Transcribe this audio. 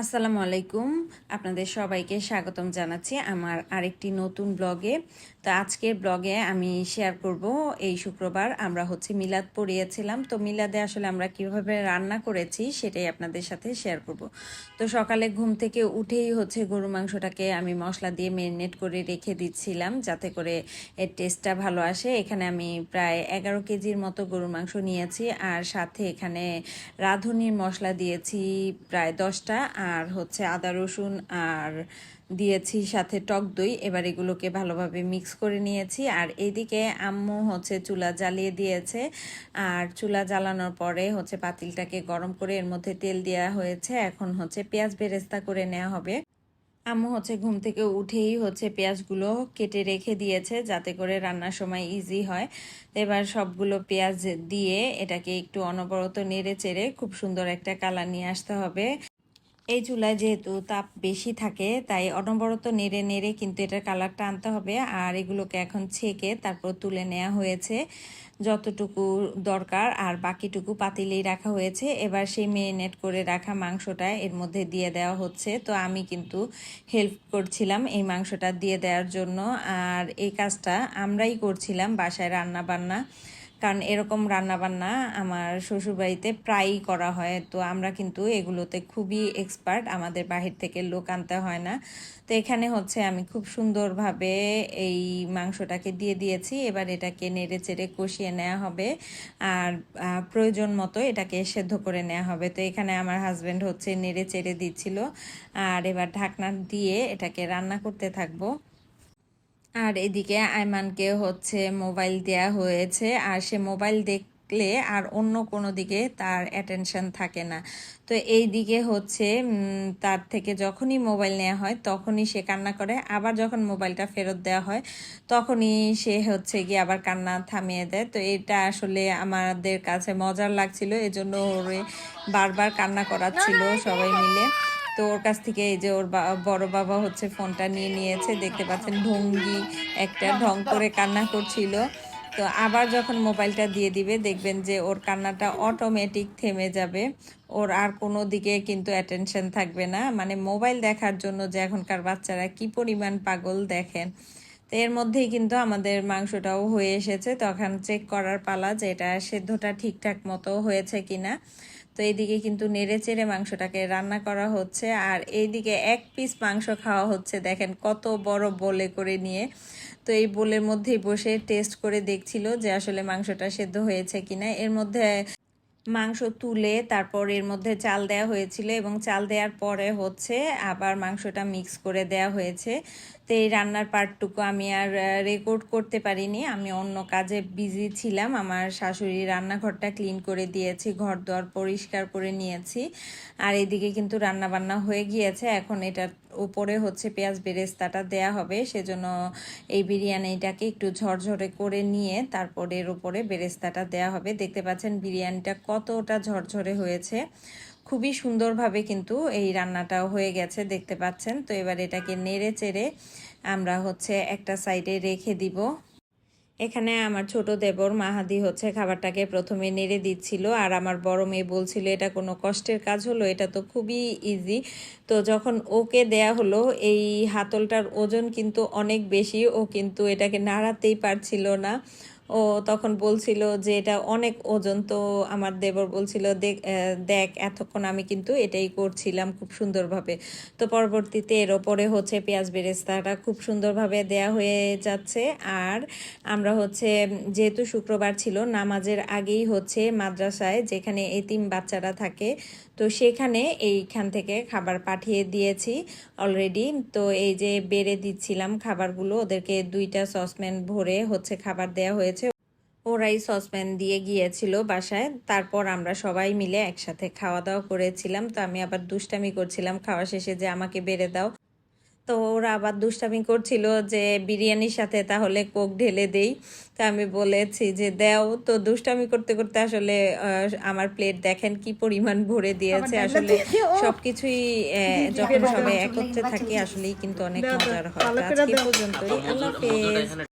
আসসালামু আলাইকুম। আপনাদের সবাইকে স্বাগতম জানাচ্ছি আমার আরেকটি নতুন ব্লগে। তো আজকের ব্লগে আমি শেয়ার করব এই শুক্রবার আমরা হচ্ছে মিলাদ পড়িয়েছিলাম। তো মিলাদে আসলে আমরা কীভাবে রান্না করেছি সেটাই আপনাদের সাথে শেয়ার করব। তো সকালে ঘুম থেকে উঠেই হচ্ছে গরু মাংসটাকে আমি মশলা দিয়ে মেরিনেট করে রেখে দিচ্ছিলাম যাতে করে এর টেস্টটা ভালো আসে। এখানে আমি প্রায় এগারো কেজির মতো গরুর মাংস নিয়েছি আর সাথে এখানে রাঁধুনির মশলা দিয়েছি প্রায় দশটা আর হচ্ছে আদা, রসুন আর দিয়েছি সাথে টক দই। এবার এগুলোকে ভালোভাবে মিক্স করে নিয়েছি। আর এইদিকে আম্মু হচ্ছে চুলা জ্বালিয়ে দিয়েছে। আর চুলা জ্বালানোর পরে হচ্ছে পাতিলটাকে গরম করে এর মধ্যে তেল দেওয়া হয়েছে। এখন হচ্ছে পেঁয়াজ বেরেস্তা করে নেওয়া হবে। আম্মু হচ্ছে ঘুম থেকে উঠেই হচ্ছে পেঁয়াজগুলো কেটে রেখে দিয়েছে যাতে করে রান্নার সময় ইজি হয়। এবার সবগুলো পেঁয়াজ দিয়ে এটাকে একটু অনবরত নেড়ে চেড়ে খুব সুন্দর একটা কালার নিয়ে আসতে হবে। এই চুলায় যেহেতু তাপ বেশি থাকে, তাই অনবরত নেড়ে নেড়ে কিন্তু এটার কালারটা আনতে হবে। আর এগুলোকে এখন ছেঁকে তারপর তুলে নেওয়া হয়েছে। যতটুকু দরকার আর বাকিটুকু পাতিলেই রাখা হয়েছে। এবার সেই মেরিনেট করে রাখা মাংসটা এর মধ্যে দিয়ে দেওয়া হচ্ছে। তো আমি কিন্তু হেল্প করছিলাম এই মাংসটা দিয়ে দেওয়ার জন্য। আর এই কাজটা আমরাই করছিলাম বাসায় রান্না বান্না কারণ এরকম রান্নাবান্না আমার শ্বশুরবাড়িতে প্রায়ই করা হয়, তো আমরা কিন্তু এগুলোতে খুবই এক্সপার্ট আমাদের বাহির থেকে লোক আনতে হয় না। তো এখানে হচ্ছে আমি খুব সুন্দরভাবে এই মাংসটাকে দিয়ে দিয়েছি, এবার এটাকে নেড়ে চেড়ে কষিয়ে নেওয়া হবে, আর প্রয়োজন মতো এটাকে সেদ্ধ করে নেওয়া হবে। তো এখানে আমার হাজব্যান্ড হচ্ছে নেড়ে চেড়ে দিচ্ছিল, আর এবার ঢাকনা দিয়ে এটাকে রান্না করতে থাকব। আর এদিকে আইমানকে হচ্ছে মোবাইল দেয়া হয়েছে, আর সে মোবাইল দেখলে আর অন্য কোনো দিকে তার অ্যাটেনশন থাকে না। তো এই দিকে হচ্ছে তার থেকে যখনই মোবাইল নেওয়া হয় তখনই সে কান্না করে। আবার যখন মোবাইলটা ফেরত দেওয়া হয় তখনই সে হচ্ছে গিয়ে আবার কান্না থামিয়ে দেয়। তো এটা আসলে আমাদের কাছে মজার লাগছিল, এজন্য ওরে বারবার কান্না করাচ্ছিল সবাই মিলে। তো ওর কাছ থেকে এই যে ওর বড় বাবা হচ্ছে ফোনটা নিয়ে নিয়েছে, দেখতে পাচ্ছেন ঢঙ্গি একটা ঢং করে কান্না করছিল। তো আবার যখন মোবাইলটা দিয়ে দিবে, দেখবেন যে ওর কান্নাটা অটোমেটিক থেমে যাবে। ওর আর কোনো দিকে কিন্তু অ্যাটেনশন থাকবে না। মানে মোবাইল দেখার জন্য যে এখনকার বাচ্চারা কি পরিমাণ পাগল দেখেন। তো এর মধ্যেই কিন্তু আমাদের মাংসটাও হয়ে এসেছে। তখন চেক করার পালা যে এটা সেদ্ধটা ঠিকঠাক মতো হয়েছে কিনা। তো এইদিকে কিন্তু নেড়ে চেড়ে মাংসটাকে রান্না করা হচ্ছে। আর এইদিকে এক পিস মাংস খাওয়া হচ্ছে, দেখেন কত বড় বলে করে নিয়ে। তো এই বোলের মধ্যেই বসে টেস্ট করে দেখছিল যে আসলে মাংসটা সেদ্ধ হয়েছে কিনা। এর মধ্যে মাংস তুলে তারপর এর মধ্যে চাল দেওয়া হয়েছিল এবং চাল দেওয়ার পরে হচ্ছে আবার মাংসটা মিক্স করে দেওয়া হয়েছে। তো এই রান্নার পার্টটুকু আমি আর রেকর্ড করতে পারিনি। আমি অন্য কাজে বিজি ছিলাম। আমার শাশুড়ি রান্নাঘরটা ক্লিন করে দিয়েছি, ঘর দোয়ার পরিষ্কার করে নিয়েছি। আর এদিকে কিন্তু রান্না বান্না হয়ে গিয়েছে। এখন এটার উপরে হচ্ছে পেঁয়াজ বেরেস্তাটা দেয়া হবে। সেজন্য এই বিরিয়ানিটাকে একটু ঝরঝরে করে নিয়ে তারপর এর উপরে বেরেস্তাটা দেয়া হবে। দেখতে পাচ্ছেন বিরিয়ানিটা কতটা ঝরঝরে হয়েছে, খুবই সুন্দরভাবে কিন্তু এই রান্নাটাও হয়ে গেছে, দেখতে পাচ্ছেন। তো এবার এটাকে নেড়ে চেড়ে আমরা হচ্ছে একটা সাইডে রেখে দিব। এখানে আমার ছোট দেবর মাহাদি হচ্ছে খাবারটাকে প্রথমে নেড়ে দিচ্ছিল, আর আমার বড় মেয়ে বলছিল, এটা কোনো কষ্টের কাজ হলো, এটা তো খুবই ইজি তো যখন ওকে দেয়া হলো, এই হাতলটার ওজন কিন্তু অনেক বেশি, ও কিন্তু এটাকে নাড়াতেই পারছিল না। ও তখন বলছিল যে এটা অনেক ওজন। তো আমার দেবর বলছিল, দেখ এতক্ষণ আমি কিন্তু এটাই করছিলাম খুব সুন্দরভাবে। তো পরবর্তীতে এর ওপরে হচ্ছে পেঁয়াজ বেরেস্তাটা খুব সুন্দরভাবে দেয়া হয়ে যাচ্ছে। আর আমরা হচ্ছে, যেহেতু শুক্রবার ছিল, নামাজের আগেই হচ্ছে মাদ্রাসায় যেখানে এতিম বাচ্চারা থাকে তো সেখানে এইখান থেকে খাবার পাঠিয়ে দিয়েছি অলরেডি তো এই যে বেড়ে দিচ্ছিলাম খাবারগুলো, ওদেরকে দুইটা সসপ্যান ভরে হচ্ছে খাবার দেয়া হয়েছে। ওরাই সসপ্যান দিয়ে গিয়েছিল বাসায়। তারপর আমরা সবাই মিলে একসাথে খাওয়া দাওয়া করেছিলাম। তো আমি আবার দুষ্টামি করছিলাম, খাওয়া শেষে যে আমাকে বেড়ে দাও। তো ওরা আবার দুষ্টামি করছিল যে বিরিয়ানির সাথে তাহলে কোক ঢেলে দেই। তো আমি বলেছি যে দেও। তো দুষ্টামি করতে করতে আসলে আমার প্লেট দেখেন কি পরিমাণ ভরে দিয়েছে। আসলে সবকিছুই যখন সবাই একত্রে থাকে আসলেই কিন্তু অনেক মজার হয়। আজকে পর্যন্তই। আল্লাহ